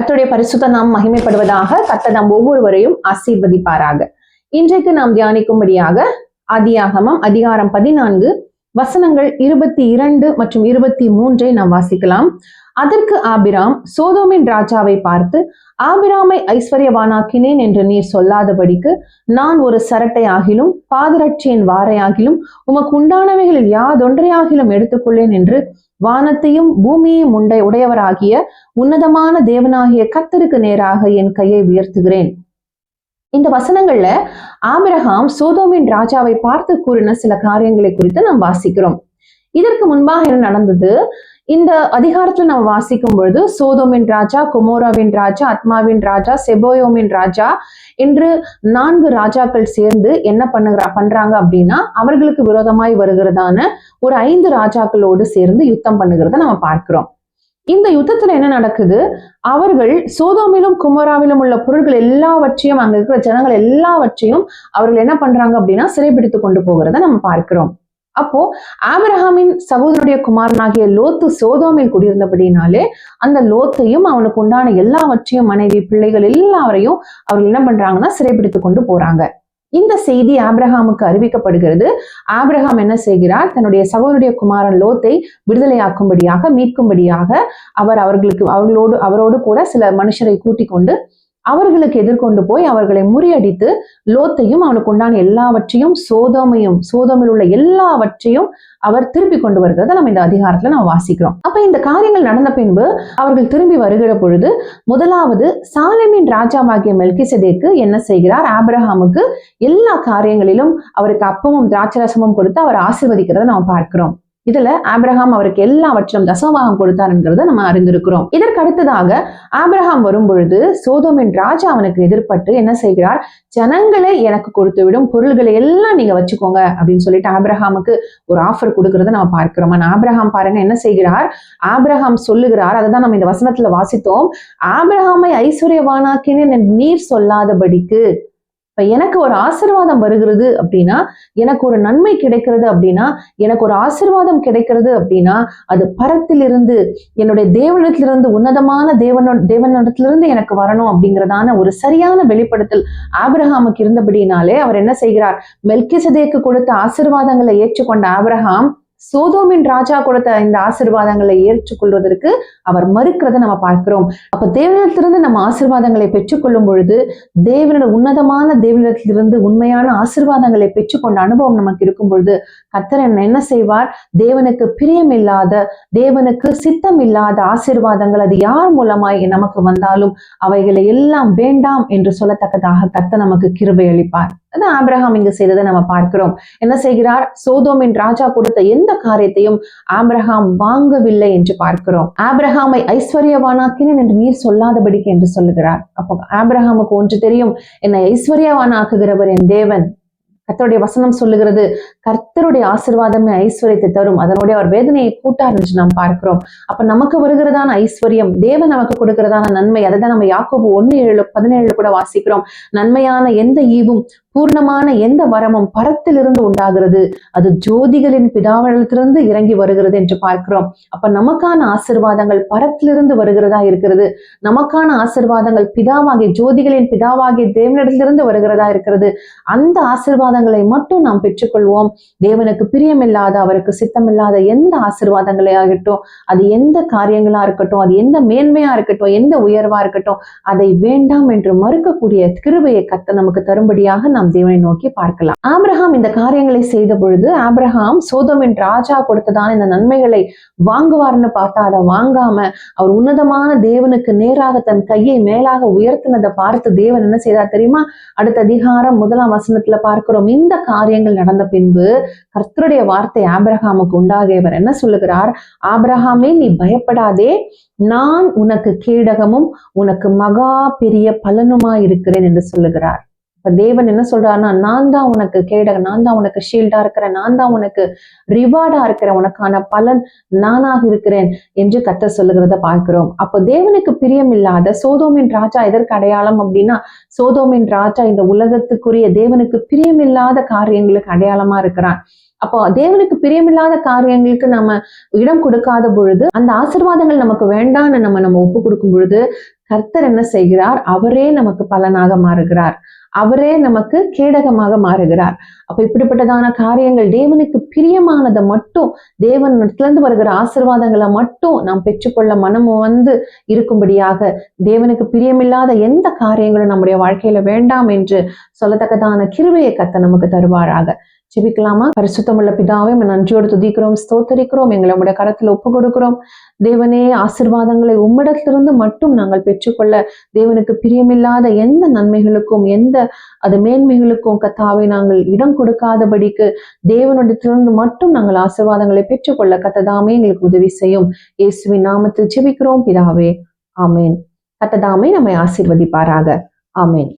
கத்துடைய பரிசுத்த நாம் மகிமைப்படுவதாக கத்த நாம் ஒவ்வொருவரையும் ஆசீர்வதிப்பாராக. இன்றைக்கு நாம் தியானிக்கும்படியாக ஆதியாகமம் அதிகாரம் பதினான்கு வசனங்கள் இருபத்தி இரண்டு மற்றும் இருபத்தி மூன்றை நாம் வாசிக்கலாம். அதற்கு ஆபிராம் சோதோமின் ராஜாவை பார்த்து ஆபிராமை ஐஸ்வர்யவானாக்கினேன் என்று நீர் சொல்லாதபடிக்கு நான் ஒரு சரட்டை ஆகிலும் பாதரட்சியின் வாரையாகிலும் உமக்கு உண்டானவைகளில் யாதொன்றையாகிலும் எடுத்துக்கொள்ளேன் என்று வானத்தையும் பூமியையும் உண்டை உடையவராகிய உன்னதமான தேவனாகிய கத்தருக்கு நேராக என் கையை உயர்த்துகிறேன். இந்த வசனங்கள்ல ஆபிரகாம் சோதோமின் ராஜாவை பார்த்து கூறின சில காரியங்களை குறித்து நாம் வாசிக்கிறோம். இதற்கு முன்பாக என்ன நடந்தது? இந்த அதிகாரத்துல நம்ம வாசிக்கும் பொழுது சோதோமின் ராஜா குமோராவின் ராஜா அத்மாவின் ராஜா செபோயோமின் ராஜா என்று நான்கு ராஜாக்கள் சேர்ந்து என்ன பண்ணுகிற பண்றாங்க அப்படின்னா அவர்களுக்கு விரோதமாய் வருகிறதான ஒரு ஐந்து ராஜாக்களோடு சேர்ந்து யுத்தம் பண்ணுகிறத நம்ம பார்க்கிறோம். இந்த யுத்தத்துல என்ன நடக்குது? அவர்கள் சோதோமிலும் குமராவிலும் உள்ள பொருட்கள் எல்லாவற்றையும் அங்க இருக்கிற ஜனங்கள் எல்லாவற்றையும் அவர்கள் என்ன பண்றாங்க அப்படின்னா சிறைபிடித்து கொண்டு போகிறத நம்ம பார்க்கிறோம். அப்போ ஆபிரஹாமின் சகோதரனுடைய குமாரனாகிய லோத்து சோதோமில் குடியிருந்தபடினாலே அந்த லோத்தையும் அவனுக்கு உண்டான எல்லாவற்றையும் மனைவி பிள்ளைகள் எல்லாவரையும் அவர்கள் என்ன பண்றாங்கன்னா சிறைபிடித்து கொண்டு போறாங்க. இந்த செய்தி ஆப்ரஹாமுக்கு அறிவிக்கப்படுகிறது. ஆப்ரஹாம் என்ன செய்கிறார்? தன்னுடைய சகோதரிய குமாரன் லோத்தை விடுதலையாக்கும்படியாக மீட்கும்படியாக அவர் அவர்களுக்கு அவர்களோடு அவரோடு கூட சில மனுஷரை கூட்டிக் கொண்டு அவர்களுக்கு எதிர்கொண்டு போய் அவர்களை முறியடித்து லோத்தையும் அவனுக்கு உண்டான எல்லாவற்றையும் சோதோமையும் சோதோமில் உள்ள எல்லாவற்றையும் அவர் திருப்பி கொண்டு வருகிறத நம்ம இந்த அதிகாரத்துல நம்ம வாசிக்கிறோம். அப்ப இந்த காரியங்கள் நடந்த பின்பு அவர்கள் திரும்பி வருகிற பொழுது முதலாவது சாலமின் ராஜாவாகிய மெல்கிசதேக்கு என்ன செய்கிறார்? ஆப்ரஹாமுக்கு எல்லா காரியங்களிலும் அவருக்கு அப்பமும் திராட்சரசமும் கொடுத்து அவர் ஆசிர்வதிக்கிறத நம்ம பார்க்கிறோம். இதுல ஆப்ரஹாம் அவருக்கு எல்லாவற்றும் தசமபாகம் கொடுத்தாருங்கிறத நம்ம அறிந்திருக்கிறோம். இதற்கு அடுத்ததாக ஆப்ரஹாம் வரும்பொழுது சோதோமின் ராஜா அவனுக்கு எதிர்பட்டு என்ன செய்கிறார்? ஜனங்களை எனக்கு கொடுத்து விடும் பொருள்களை எல்லாம் நீங்க வச்சுக்கோங்க அப்படின்னு சொல்லிட்டு ஆப்ரஹாமுக்கு ஒரு ஆஃபர் கொடுக்கறத நம்ம பார்க்கிறோம். ஆப்ரஹாம் பாருங்க என்ன செய்கிறார்? ஆப்ரஹாம் சொல்லுகிறார் அதை தான் நம்ம இந்த வசனத்துல வாசித்தோம். ஆப்ரஹாமை ஐஸ்வர்யவானாக்கினேன் நீர் சொல்லாதபடிக்கு இப்ப எனக்கு ஒரு ஆசிர்வாதம் வருகிறது அப்படின்னா எனக்கு ஒரு நன்மை கிடைக்கிறது அப்படின்னா எனக்கு ஒரு ஆசிர்வாதம் கிடைக்கிறது அப்படின்னா அது பரத்திலிருந்து என்னுடைய தேவனிடத்திலிருந்து உன்னதமான தேவனோ தேவனிடத்திலிருந்து எனக்கு வரணும் அப்படிங்கிறதான ஒரு சரியான வெளிப்படுத்தல் ஆபிரஹாமுக்கு இருந்தபடினாலே அவர் என்ன செய்கிறார்? மெல்கிசதேக்கு கொடுத்த ஆசிர்வாதங்களை ஏற்றுக்கொண்ட ஆபிரஹாம் சோதோமின் ராஜா கொடுத்த இந்த ஆசிர்வாதங்களை ஏற்றுக்கொள்வதற்கு அவர் மறுக்கிறத நம்ம பார்க்கிறோம். அப்ப தேவனிடத்திலிருந்து நம்ம ஆசிர்வாதங்களை பெற்றுக்கொள்ளும் பொழுது தேவனோட உன்னதமான தேவனிடத்திலிருந்து உண்மையான ஆசிர்வாதங்களை பெற்றுக்கொண்ட அனுபவம் நமக்கு இருக்கும் பொழுது கர்த்தர் என்ன செய்வார்? தேவனுக்கு பிரியமில்லாத தேவனுக்கு சித்தம் இல்லாத ஆசிர்வாதங்கள் அது யார் மூலமாய் நமக்கு வந்தாலும் அவைகளை எல்லாம் வேண்டாம் என்று சொல்லத்தக்கதாக கர்த்தர் நமக்கு கிருபை அளிப்பார். அது ஆப்ரஹாம் இங்கு செய்ததை நம்ம பார்க்கிறோம். என்ன செய்கிறார்? சோதோமின் ராஜா கொடுத்த எந்த காரியத்தையும் ஆபிரகாம் வாங்கவில்லை என்று பார்க்கிறோம். ஆபிரகாமை ஐஸ்வர்யவானாக்கினேன் என்று நீர் சொல்லாதபடிக்கு என்று சொல்லுகிறார். அப்போ ஆப்ரஹாமுக்கு ஒன்று தெரியும். என்னை ஐஸ்வர்யவானாக்குகிறவர் என் தேவன். கர்த்தருடைய வசனம் சொல்லுகிறது கர்த்தருடைய ஆசிர்வாதமே ஐஸ்வர்யத்தை தரும். அதனுடைய அவர் வேதனையை கூட்டார் என்று நாம் பார்க்கிறோம். அப்ப நமக்கு வருகிறதான ஐஸ்வர்யம் தேவன் நமக்கு கொடுக்கிறதான நன்மை அதை தான் நம்ம யாக்கோபு ஒன்னு ஏழு பதினேழுல கூட வாசிக்கிறோம். நன்மையான எந்த ஈவும் பூர்ணமான எந்த வரமும் பரத்திலிருந்து உண்டாகிறது. அது ஜோதிகளின் பிதாவளத்திலிருந்து இறங்கி வருகிறது என்று பார்க்கிறோம். அப்ப நமக்கான ஆசிர்வாதங்கள் பரத்திலிருந்து வருகிறதா இருக்கிறது? நமக்கான ஆசிர்வாதங்கள் பிதாவாகிய ஜோதிகளின் பிதாவாகிய தேவனிடத்திலிருந்து வருகிறதா இருக்கிறது? அந்த ஆசிர்வாதங்களை மட்டும் நாம் பெற்றுக்கொள்வோம். தேவனுக்கு பிரியமில்லாத அவருக்கு சித்தமில்லாத எந்த ஆசிர்வாதங்களே ஆகட்டும் அது எந்த காரியங்களா இருக்கட்டும் அது எந்த மேன்மையா இருக்கட்டும் எந்த உயர்வா இருக்கட்டும் அதை வேண்டாம் என்று மறுக்கக்கூடிய கிருபையை கத்த நமக்கு தரும்படியாக நாம் தேவனை நோக்கி பார்க்கலாம். ஆபிரகாம் இந்த காரியங்களை செய்த பொழுது ஆப்ரஹாம் சோதமின் ராஜா கொடுத்ததான இந்த நன்மைகளை வாங்குவார்னு பார்த்தா அதை வாங்காம அவர் உன்னதமான தேவனுக்கு நேராக தன் கையை மேலாக உயர்த்தினதை பார்த்து தேவன் என்ன செய்தார் தெரியுமா? அடுத்த அதிகாரம் முதலாம் வசனத்துல பார்க்கிறோம். இந்த காரியங்கள் நடந்த பின்பு கர்த்தருடைய வார்த்தை ஆபிரகாமுக்கு உண்டாகியவர் என்ன சொல்லுகிறார்? ஆப்ரஹாமே நீ பயப்படாதே. நான் உனக்கு கீழகமும் உனக்கு மகா பெரிய பலனுமா இருக்கிறேன் என்று சொல்லுகிறார். இப்போ தேவன் என்ன சொல்றாருன்னா நான் தான் உனக்கு கேடக நான் தான் உனக்கு ஷீல்டா இருக்கிறேன் நான் தான் உனக்கு ரிவார்டா இருக்கிறேன் உனக்கான பலன் நானாக இருக்கிறேன் என்று கத்த சொல்லுகிறத பார்க்கிறோம். அப்போ தேவனுக்கு பிரியம் இல்லாத சோதோமின் ராஜா எதற்கு அடையாளம் அப்படின்னா சோதோமின் ராஜா இந்த உலகத்துக்குரிய தேவனுக்கு பிரியமில்லாத காரியங்களுக்கு அடையாளமா இருக்கிறான். அப்போ தேவனுக்கு பிரியமில்லாத காரியங்களுக்கு நம்ம இடம் கொடுக்காத பொழுது அந்த ஆசிர்வாதங்கள் நமக்கு வேண்டாம்னு நம்ம நம்ம ஒப்பு கொடுக்கும் பொழுது கர்த்தர் என்ன செய்கிறார்? அவரே நமக்கு பலனாக மாறுகிறார். அவரே நமக்கு கேடகமாக மாறுகிறார். அப்ப இப்படிப்பட்டதான காரியங்கள் தேவனுக்கு பிரியமானதை மட்டும் தேவனிடத்திலிருந்து வருகிற ஆசிர்வாதங்களை மட்டும் நாம் பெற்றுக்கொள்ள மனம் வந்து இருக்கும்படியாக தேவனுக்கு பிரியமில்லாத எந்த காரியங்களும் நம்முடைய வாழ்க்கையில வேண்டாம் என்று சொல்லத்தக்கதான கிருவையை கத்த நமக்கு தருவாராக. ஜெபிக்கலாமா? பரிசுத்தமுள்ள பிதாவே நன்றியோடு துதிக்கிறோம் ஸ்தோத்தரிக்கிறோம் எங்களை உம்முடைய கரத்தில் ஒப்பு கொடுக்கிறோம் தேவனே ஆசிர்வாதங்களை உம்மிடத்திலிருந்து மட்டும் நாங்கள் பெற்றுக்கொள்ள தேவனுக்கு பிரியமில்லாத எந்த நன்மைகளுக்கும் எந்த அது மேன்மைகளுக்கும் கத்தாவை நாங்கள் இடம் கொடுக்காதபடிக்கு தேவனிடத்திலிருந்து மட்டும் நாங்கள் ஆசிர்வாதங்களை பெற்றுக்கொள்ள கத்ததாமே எங்களுக்கு உதவி செய்யும். இயேசுவின் நாமத்தில் ஜெபிக்கிறோம். பிதாவே ஆமேன். கத்ததாமே நம்மை ஆசிர்வதிப்பாராக. ஆமேன்.